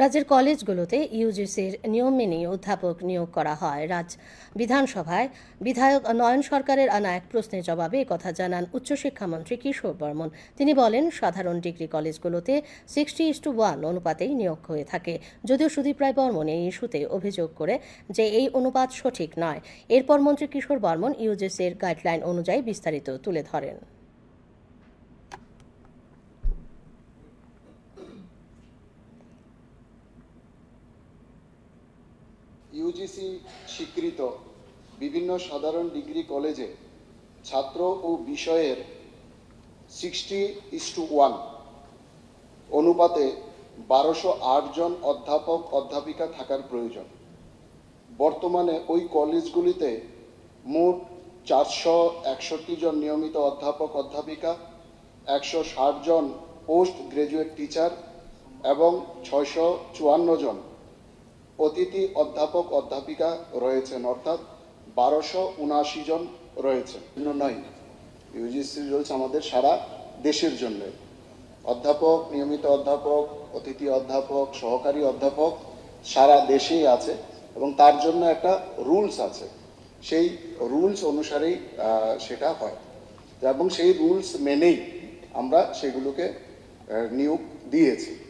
রাজ্যের কলেজগুলোতে ইউজিসির নিয়ম মেনেই অধ্যাপক নিয়োগ করা হয়। রাজ বিধানসভায় বিধায়ক নয়ন সরকারের আনা এক প্রশ্নের জবাবে কথা জানান উচ্চশিক্ষামন্ত্রী কিশোর বর্মন। তিনি বলেন, সাধারণ ডিগ্রি কলেজগুলোতে সিক্সটি ইস টু ওয়ান অনুপাতেই নিয়োগ হয়ে থাকে। যদিও সুদীপ রায় বর্মন এই ইস্যুতে অভিযোগ করে যে এই অনুপাত সঠিক নয়। এরপর মন্ত্রী কিশোর বর্মন ইউজিসির গাইডলাইন অনুযায়ী বিস্তারিত তুলে ধরেন। ইউজিসি স্বীকৃত বিভিন্ন সাধারণ ডিগ্রি কলেজে ছাত্র ও বিষয়ের সিক্সটি ইস টু ওয়ান অনুপাতে বারোশো জন অধ্যাপক, অধ্যাপিকা থাকার প্রয়োজন। বর্তমানে ওই কলেজগুলিতে মোট চারশো একষট্টি জন নিয়মিত অধ্যাপক, অধ্যাপিকা, একশো ষাট জন পোস্ট গ্রাজুয়েট টিচার এবং ছয়শো চুয়ান্ন জন অতিথি অধ্যাপক অধ্যাপিকা রয়েছেন, অর্থাৎ বারোশো উনআশি জন রয়েছেন। নয়। ইউজিসি রুলস আমাদের সারা দেশের জন্য। অধ্যাপক, নিয়মিত অধ্যাপক, অতিথি অধ্যাপক, সহকারী অধ্যাপক সারা দেশেই আছে এবং তার জন্য একটা রুলস আছে। সেই রুলস অনুসারেই সেটা হয়। এবং সেই রুলস মেনেই আমরা সেগুলোকে নিয়োগ দিয়েছি।